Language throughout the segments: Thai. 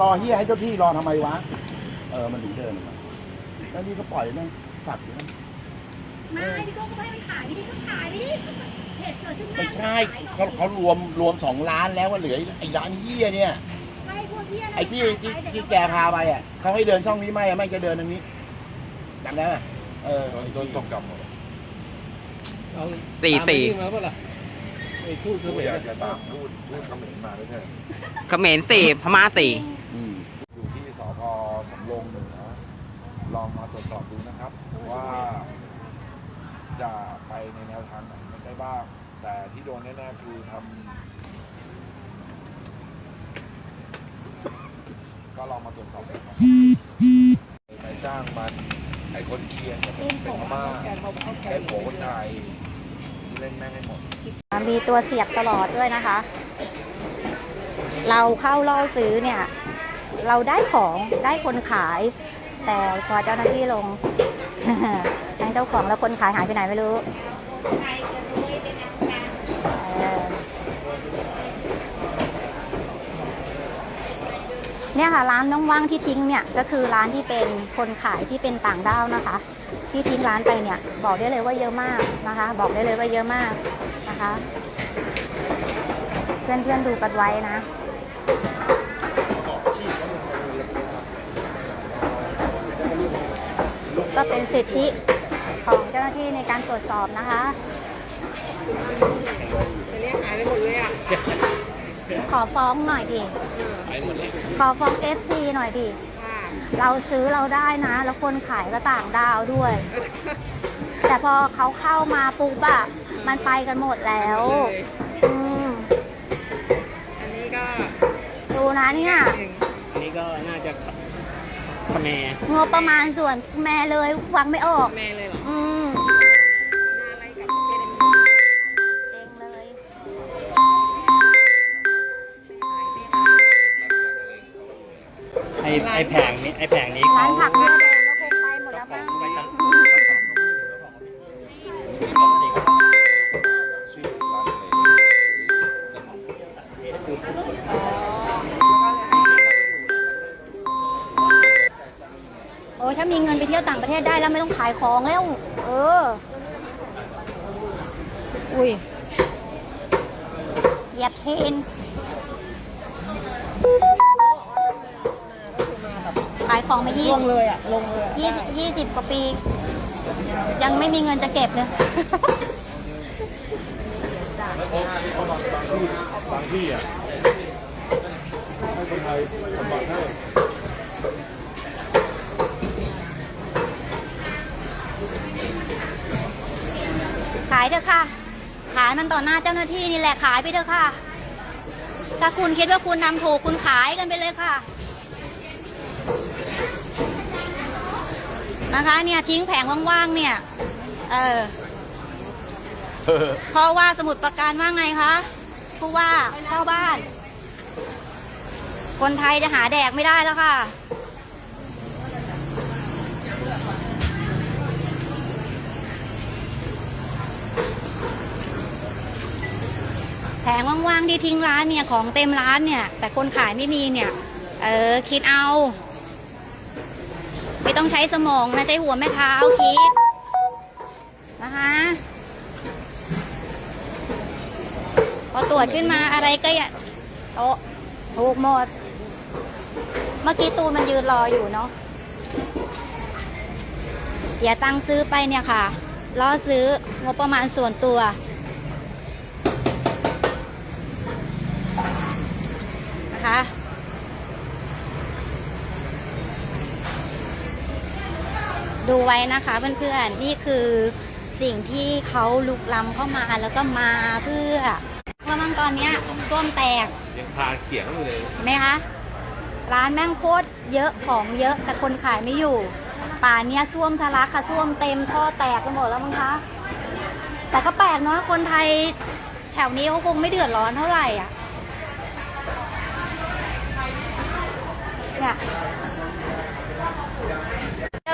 รอเฮียให้เจ้าที่รอทำไมวะ เออ มันถึงเดินออกมาแล้วนี่ก็ปล่อยนั่งสับอยู่นั่นไม่พี่โก้ก็ให้มันขายไม่ดีก็ขายไม่ดีเหตุเกิดขึ้นหน้าไม่ใช่เขาเขารวมรวมสองล้านแล้วว่าเหลือไอ้ร้านเฮียเนี่ยก็ให้พวกพี่ะรไอ้ที่ที่ที่แกพาไปอะเขาให้เดินช่องนี้ไม่อะไม่จะเดินทางนี้จำได้ไหมเออโดนตกกลับหมดเอาสี่สี่ตามไปนี่มาเปล่าล่ะไอ้พูดคืคืออไม่ไม่อยากจะตามพูดพูดคำเหม็นมาด้วยเถอะเขมรสี่พม่าสี่ อืม อยู่ที่สพสำโรงเหนือ ลองมาตรวจสอบดูนะครับ ว่าจะไปในแนวทางไหนกันได้บ้าง แต่ที่โดนแน่ๆคือทำก็ลองมาตรวจสอบดูครับนายจ้างมันไอคนเคียนจะเป็นเป็นพม่าไอผัวคนไทยเล่นแม่งให้หมด มีตัวเสียบตลอดด้วยนะคะ เราเข้าล่อซื้อเนี่ย เราได้ของได้คนขาย แต่พอเจ้าหน้าที่ลงทั้งเจ้าของและคนขายหายไปไหนไม่รู้เนี่ยค่ะร้านน้องว่างที่ทิ้งเนี่ยก็คือร้านที่เป็นคนขายที่เป็นต่างด้าวนะคะ ที่ทิ้งร้านไปเนี่ยบอกได้เลยว่าเยอะมากนะคะ บอกได้เลยว่าเยอะมากนะคะ เพื่อนๆดูกันไว้นะ ก็เป็นสิทธิของเจ้าหน้าที่ในการตรวจสอบนะคะขอฟ้องหน่อยดิขอฟ้อง FC หน่อยดิเราซื้อเราได้นะ แล้วคนขายก็ต่างดาวด้วย แต่พอเขาเข้ามาปุ๊บอะมันไปกันหมดแล้วอืมอันนี้ก็ดูนะเนี่ยหนึ่งอันนี้ก็น่าจะ ขแมงบประมาณส่วนแม่เลยฟังไม่ออก แม่เลยเหรออืมหน้าอะไรกับประเทศอันนี้เจ๊งเลย ไอไอแผงนี้ไอแผงนี้ร้าเขานผักเรือแด ยวต่างประเทศได้แล้วไม่ต้องขายของแล้ว เออ อุ้ยเหยียบเทรนขายของมายี่ลงเลยอะ ลงเลยอะยี่ยี่สิบกว่าปี ยังไม่มีเงินจะเก็บเลยบางที่อะให้คนไทยทำบัตรให้ ขายเถอะค่ะ ขายมันต่อหน้าเจ้าหน้าที่นี่แหละขายไปเถอะค่ะ ถ้าคุณคิดว่าคุณทำถูกคุณขายกันไปเลยค่ะ นะคะเนี่ยทิ้งแผงว่างๆเนี่ย เออเพราะว่าสมุดประการว่าไงคะผู้ว่าเข้าบ้าน คนไทยจะหาแดกไม่ได้แล้วค่ะ งว่างๆที่ทิ้งร้านเนี่ยของเต็มร้านเนี่ย แต่คนขายไม่มีเนี่ย เออคิดเอา ไม่ต้องใช้สมองนะใช้หัวแม่เท้าคิดนะคะพอตรวจขึ้นมาอะไรก็อย่าโต๊ะถูกหมด เมื่อกี้ตูมันยืนรออยู่เนาะเสียตังค์ซื้อไปเนี่ยค่ะล่อซื้องบประมาณส่วนตัว นะคะ ดูไว้นะคะเพื่อนๆนี่คือสิ่งที่เขาลุกล้ำเข้ามาแล้วก็มาเพื่อเพราะมันตอนเนี้ยต้วมแตกยังพาเขียงอยู่เลยเห็นไหมคะร้านแม่งโคตรเยอะของเยอะแต่คนขายไม่อยู่ ป่านเนี้ยส้วมทะลักค่ะส้วมเต็มท่อแตกไปหมดแล้วมั้งคะแต่ก็แปลกเนาะคนไทยแถวนี้เขาคงไม่เดือดร้อนเท่าไหร่อะเนี่ยเจ้า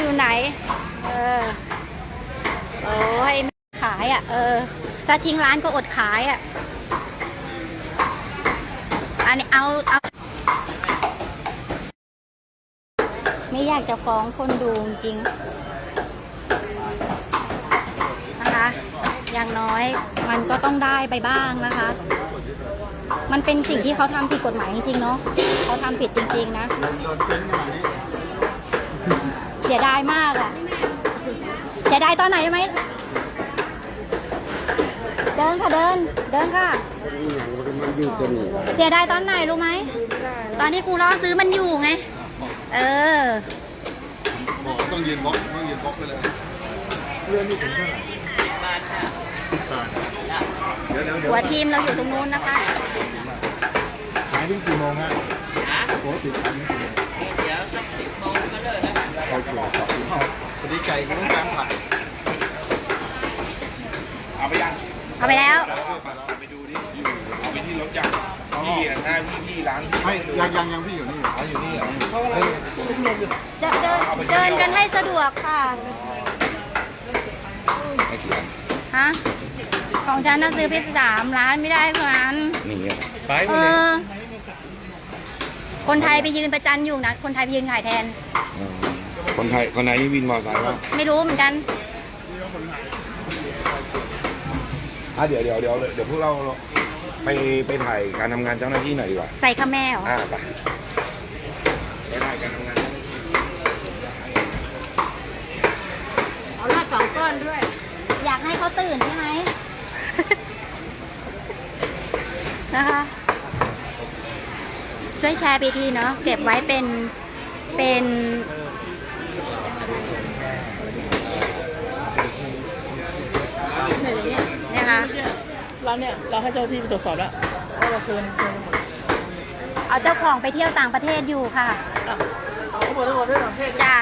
อยู่ไหน เออ โอ้ยขายอะ เออ ถ้าทิ้งร้านก็อดขายอะ อันนี้เอาเอาไม่อยากจะฟ้องคนดูจริงนะคะ อย่างน้อยมันก็ต้องได้ไปบ้างนะคะ มันเป็นสิ่งที่เขาทำผิดกฎหมายจริงๆเนาะเขาทำผิดจริง ๆ นะ เสียดายมากอะเสียดายตอนไหนรู้ไหม เดินค่ะเดิน เดินค่ะเสียดายตอนไหนรู้ไหม ตอนที่กูรอซื้อมันอยู่ไง เออต้องยืนบล็อกต้องยืนบล็อกไปเลยเรื่องนี้ถึงเท่าไหร่เดี๋ยวเดี๋ยวเดี๋ยวหัวทีมเราอยู่ตรงนู้นนะคะ ขายถึงกี่โมงฮะปกติขายถึงกี่โมงเดี๋ยวสักสิบโมงก็เลิกแล้วโอเครับพอดีไก่ก็ต้องการผัดเอาไปยังเอาไปแล้วไปดูดิอยู่เอาไปที่รถยังพี่อะหน้าพี่พี่ร้านไม่ยังยังยังพี่อยู่นี่อ๋ออยู่นี่เหรอเดินเดินเดินกันให้สะดวกค่ะไอ้กี่อันฮะของฉันน่ะซื้อไปสามร้านไม่ได้เท่านั้นนี่ไปเออคนไทยไปยืนประจันอยู่นะ คนไทยไปยืนขายแทน คนไทยคนไหนนี่วินมอเตอร์ไซค์ป่ะไม่รู้เหมือนกันอะเดี๋ยวเดี๋ยวเดี๋ยวเดี๋ยวพวกเราไปไปถ่ายการทำงานเจ้าหน้าที่หน่อยดีกว่า ใส่ข้าแม่เหรออ่าไปไปถ่ายการทำงานเจ้าหน้าที่เอาลาดสองก้อนด้วย อยากให้เขาตื่นใช่ไหม นะคะ ช่วยแชร์ไปทีเนาะเก็บไว้เป็นเป็น นะคะเราเนี่ยเราให้เจ้าหน้าที่ไปตรวจสอบแล้วว่าเราเชิญเชิญเอาเจ้าของไปเที่ยวต่างประเทศอยู่ค่ะเอาทั้งหมดทั้งหมดด้วยประเทศจ้า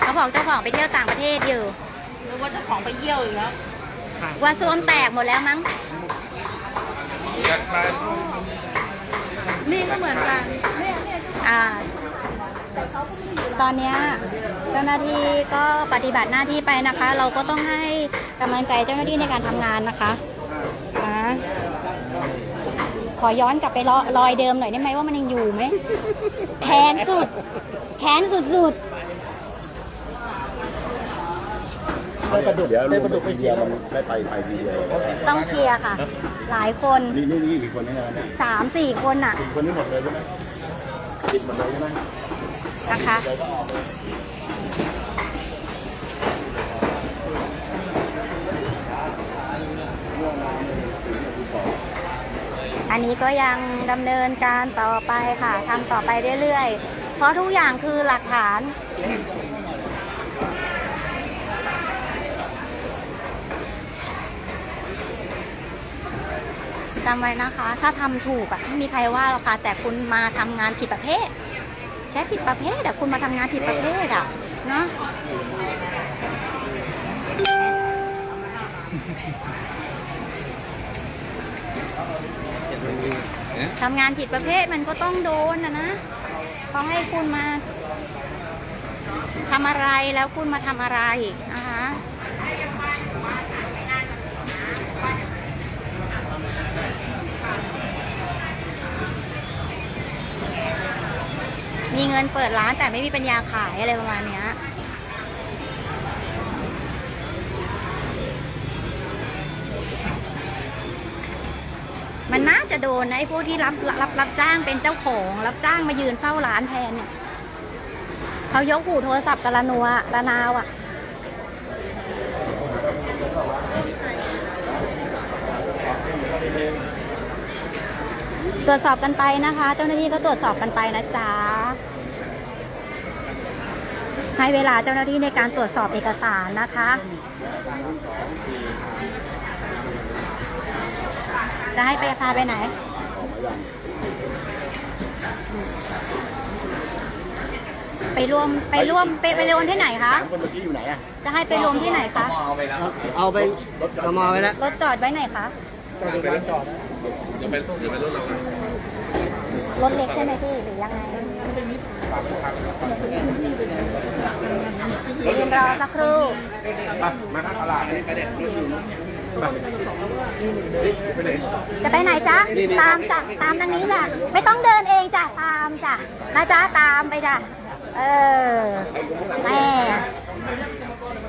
เขาบอกเจ้าของไปเที่ยวต่างประเทศอยู่หรือว่าเจ้าของไปเยี่ยวอีกแล้วว่าซ่วมแตกหมดแล้วมั้งนี่ก็เหมือนกันเนี่ยเนี่ยอ่า ตอนเนี้ยเจ้าหน้าที่ก็ปฏิบัติหน้าที่ไปนะคะ เราก็ต้องให้กำลังใจเจ้าหน้าที่ในการทำงานนะคะอ่าขอย้อนกลับไปรอรอยเดิมหน่อยได้ไหมว่ามันยังอยู่ไหมแค้นสุด แค้นสุดได้ประดุกได้ประดุกไปเดียวมันได้ไปไปทีเดียวๆ ต้องเคลียร์ค่ะ หลายคนนี่นี่นี่กี่คนนี่นะเนี่ยสามสี่คนอะสี่คนนี้หมดเลยใช่ไหมติดหมดเลยใช่ไหม นะคะ อันนี้ก็ยังดำเนินการต่อไปค่ะทำต่อไปเรื่อยๆ เพราะทุกอย่างคือหลักฐานจำไว้นะคะ ถ้าทำถูกอะไม่มีใครว่าหรอกค่ะ แต่คุณมาทำงานผิดประเภท แค่ผิดประเภทอะคุณมาทำงานผิดประเภทอะเนาะทำงานผิดประเภทมันก็ต้องโดนนะนะเขาให้คุณมาทำอะไรแล้วคุณมาทำอะไรนะคะ มีเงินเปิดร้านแต่ไม่มีปัญญาขายอะไรประมาณเนี้ยมันน่าจะโดนนะไอ้พวกที่รับรับรับจ้างเป็นเจ้าของ รับจ้างมายืนเฝ้าร้านแทนเนี่ยเขายกหูโทรศัพท์กันละนัวระนาวอะ่ะต รวจสอบกันไปนะคะ เจ้าหน้าที่ก็ตรวจสอบกันไปนะจ๊ะให้เวลาเจ้าหน้าที่ในการตรวจสอบเอกสารนะคะ จะให้ไปพาไปไหน ไปรวมไปร่วมไปไปรวมที่ไหนคะสามคนเมื่อกี้อยู่ไหนอะจะให้ไปรวมที่ไหนคะ เอาไปตมไปแล้วรถจอดไว้ไหนคะ รถเล็กใช่ไหมพี่หรือยังไงยืนรอสักครู่มาข้างตลาดนี่ไปเด็ดรถอยู่นู้นไปไหนจะไปไหนจ๊ะ ตามจ้ะ ตามทางนี้จ้ะ ไม่ต้องเดินเองจ้ะ ตามจ้ะไนะจ๊ะ ตามไปจ้ะ เออ แม่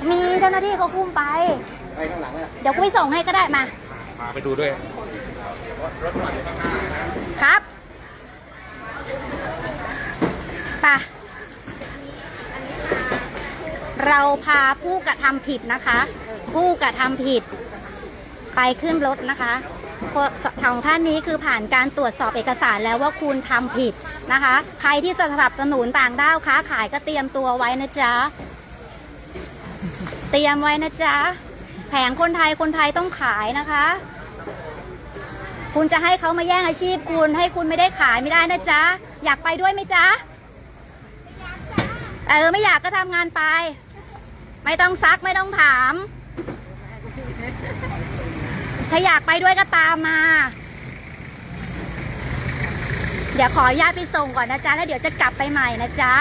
มีเจ้าหน้าที่เขาคุมไปไปข้างหลังอะเดี๋ยวกูไปส่งให้ก็ได้มามาไปดูด้วย ครับไปะเราพาผู้กระทำผิดนะคะ ผู้กระทำผิด ไปขึ้นรถนะคะของท่านนี้คือผ่านการตรวจสอบเอกสารแล้วว่าคุณทำผิดนะคะ ใครที่สนับสนุนต่างด้าวค้าขายก็เตรียมตัวไว้นะจ๊ะ เตรียมไว้นะจ๊ะ แผงคนไทยคนไทยต้องขายนะคะ คุณจะให้เขามาแย่งอาชีพคุณ ให้คุณไม่ได้ขายไม่ได้นะจ๊ะ อยากไปด้วยไหมจ๊ะเออไม่อยากก็ทำงานไป ไม่ต้องซักไม่ต้องถาม ถ้าอยากไปด้วยก็ตามมา เดี๋ยวขออนุญาตไปส่งก่อนนะจ๊ะ แล้วเดี๋ยวจะกลับไปใหม่นะจ๊ะ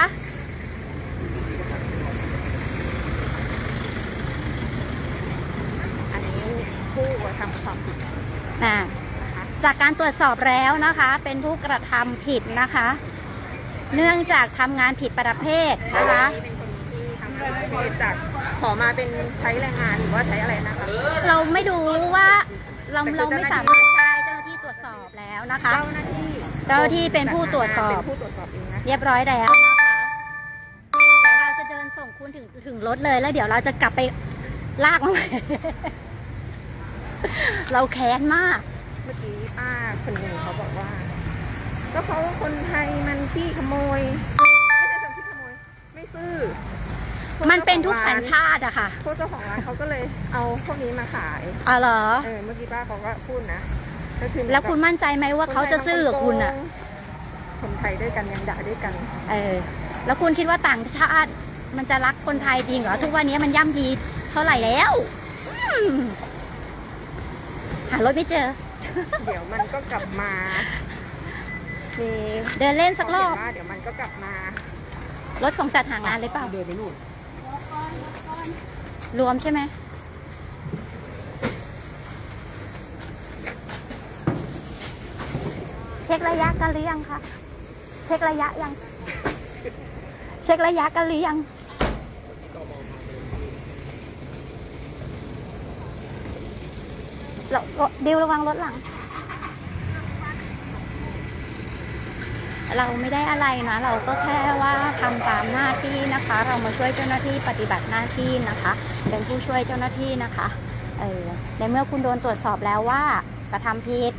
อันนี้ผู้กระทำความผิดอ่า จากการตรวจสอบแล้วนะคะ เป็นผู้กระทำผิดนะคะ เนื่องจากทำงานผิดประเภทนะคะเป็นคนที่ทำงานประเภทจากขอมาเป็นใช้แรงงานหรือว่าใช้อะไรนะคะ เราไม่รู้ว่าเราแต่คือเราไม่เจ้าสาหน้าที่มารถใช่เจ้าหน้าที่ตรวจสอบแล้วนะคะ เจ้าหน้าที่เจ้าหน้าที่เป็นผู้ตรวจสอบเป็นผู้ตรวจสอบเองนะเรียบร้อยแล้วนะคะเดี๋ยวเราจะเดินส่งคุณถึงถึงรถเลยแล้วเดี๋ยวเราจะกลับไปลากมันเราแค้นมากเมื่อกี้ป้าคนหนึ่งเขาบอกว่า ก็เพราะว่าคนไทยมันขี้ขโมย ไม่ใช่คนขี้ขโมย ไม่ซื่อมันเป็นทุกสัญชาติอะค่ะพวกเจ้าของร้านเขาก็เลยเอาพวกนี้มาขายอ๋อเหรอเออเมื่อกี้ป้าเขาก็พูดนะก็คือแล้วคุณมั่นใจไหมว่าเขาจะซื่อกับคุณอะคนไทยด้วยกันยังด่าด้วยกัน เออ แล้วคุณคิดว่าต่างชาติมันจะรักคนไทยจริงเหรอทุกวันนี้มันย่ำยีเท่าไหร่แล้วอืมหารถไม่เจอ เดี๋ยวมันก็กลับมามีเดินเล่นสักรอบเขาเขียนว่าเดี๋ยวมันก็กลับมา รถของจัดหางานเลยเปล่า เดินไปนู่นรวมใช่ไหม เช็คระยะกันหรือยังคะ เช็คระยะยัง เช็คระยะกันหรือยัง ราดิวระวังรถหลัง เราไม่ได้อะไรนะ เราก็แค่ว่าทำตามหน้าที่นะคะ เรามาช่วยเจ้าหน้าที่ปฏิบัติหน้าที่นะคะ เป็นผู้ช่วยเจ้าหน้าที่นะคะเออในเมื่อคุณโดนตรวจสอบแล้วว่ากระทำผิด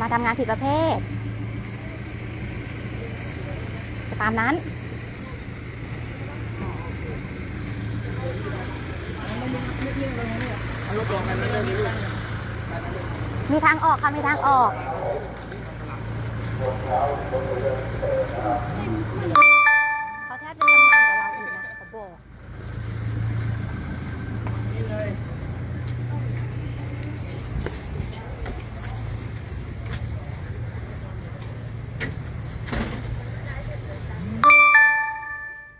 มาทำงานผิดประเภทตามนั้นมี มีทางออกค่ะ มีทางออก เขาแทบจะชำนาญกว่าเราอีกนะเขาบอก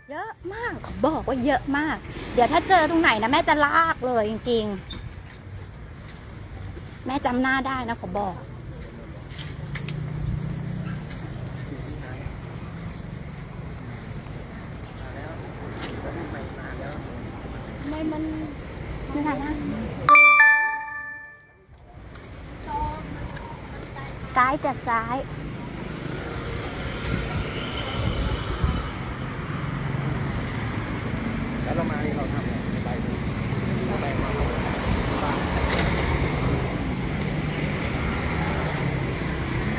เยอะมากเขาบอกว่าเยอะมาก เดี๋ยวถ้าเจอตรงไหนนะ แม่จะลากเลยจริง ๆ แม่จำหน้าได้นะเขาบอก ไม่มันนี่ไหนนะซ้ายจัดซ้าย แล้วเรามานี่เราทำอะไรไปไปมา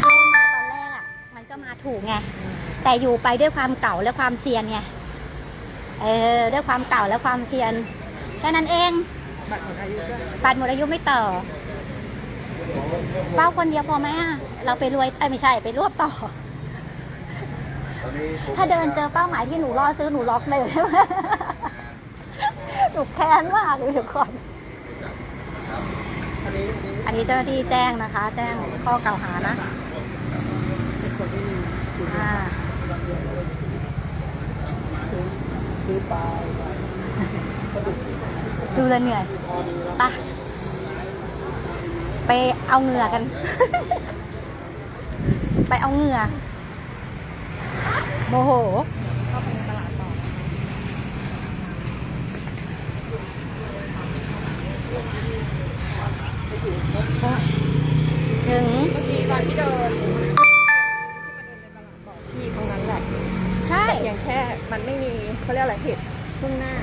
เข้ามาตอนแรกอะ มันก็มาถูก ไงแต่อยู่ไปด้วยความเก่าและความเซียนไงเออด้วยความเก่าและความเซียนแค่นั้นเองบัตรหมดอายุด้วยบัตรหมดอายุไม่ต่อเป้าคนเดียวพอไหมอะเราไปรวยเอ้ยไม่ใช่ไปรวบต่อตอนนี้ผมถ้าเดินเจอเป้าหมายที่หนูรอซื้อหนูล็อกเลยหนูแค้นมากเลยทุกคนอันนี้เจ้าหน้าที่แจ้งนะคะ แจ้งข้อกล่าวหานะอ่า ซื้อปลา ดูแลเหนื่อยปะไปเอาเหงื่อกัน ไปเอาเหงื่อโมโห ค่มันไม่มีเขาเรียกอะไรเหตุพุ่งหน้า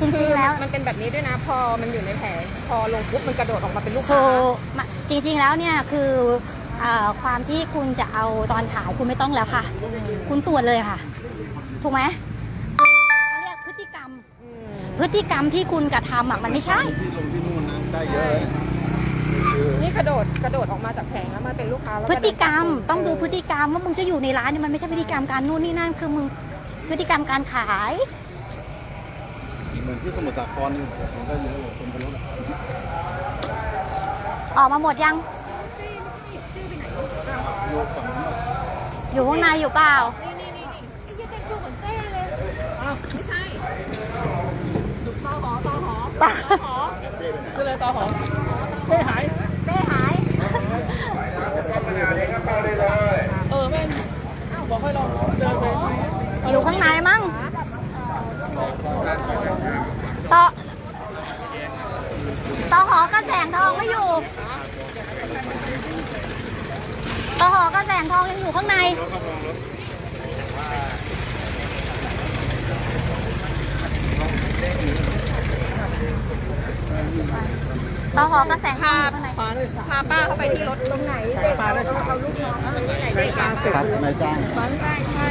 จริงๆแล้ว มันเป็นแบบนี้ด้วยนะ พอมันอยู่ในแผงพอลงปุ๊บมันกระโดดออกมาเป็นลูกถูค้ากมาจริงๆแล้วเนี่ยคือเอ่อความที่คุณจะเอาตอนขายคุณไม่ต้องแล้วค่ะ คุณตรวจเลยค่ะ ถูกไหมเขาเรียกพฤติกรรมอืมพฤติกรรมที่คุณกระทำอะมันไม่ใช่ ที่ลงที่นู่นนะได้เยอะเลยคือ นี่กระโดดกระโดดออกมาจากแผงแล้วมันเป็นลูกค้าแล้วพฤติกรรมเนต้องดูพฤติกรรมว่ามึงจะอยู่ในร้านเนี่ยมันไม่ใช่พฤติกรรมการนู่นนี่นั่นคือมึงพฤติกรรมการขายเหมือนที่สมุทรสาครนี่ผมก็เยอะเลยคนเป็นรถออกมาหมดยังอยู่ฝั่งนั้นอยู่ข้างในอยู่เปล่านี่นี่นี่นี่ไอ้เหี้ยแต่งตัวเหมือนเต้เลยอ้าวไม่ใช่ตอหอตอหอตอหอก็เลยต่อหอไม่หายเต้หาย เออแม่บอกให้เราเดินไปอยู่ข้างในมั้งต่อต่อหอกระแสงทองไม่อยู่ต่อหอกระแสงทองยังอยู่ข้างในต่อหอกระแสงทอง พาป้าเข้าไปที่รถตรงไหนปลาได้เอาลูกน้องเอาที่ไหนเด็กอะครับนายจ้างใช่ใช่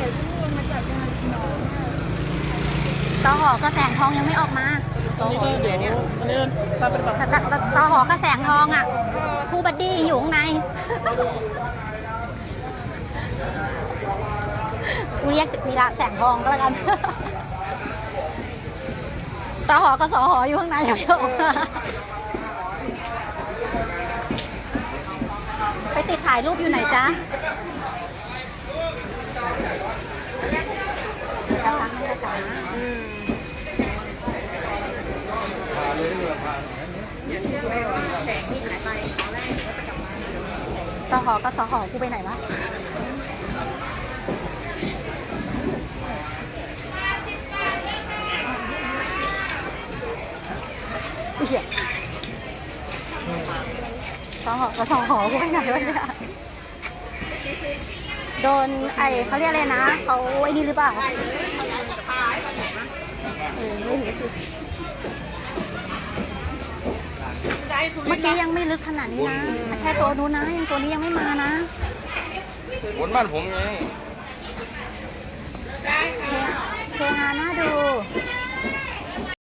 ต่อหอกระแสงทองยังไม่ออกมาตอนนี้ก็เดี๋ยวอันนี้ตาเป็นแบบแต่แต่ต่อหอกระแสงทองอะครูบัดดี้อยู่ข้างในกูเรียกวีระแสงทองก็แล้วกันต่อหอกับสอหออยู่ข้างในยังไม่ออกมา ไปติดถ่ายรูปอยู่ไหนจ๊ะกำลังไม่ได้กลับมาต่อหอกับสอหอกูไปไหนวะ อกกระสองหอกไปไหนวะเนี่ยโดนไอเขาเรียกอะไรนะเขาไอ้นี่หรือเปล่าเเมื่อกี้ยังไม่ลึกขนาดนี้นะแค่ตัวนู้นนะยังตัวนี้ยังไม่มานะบนบ้านผมไงเทงานน่าดู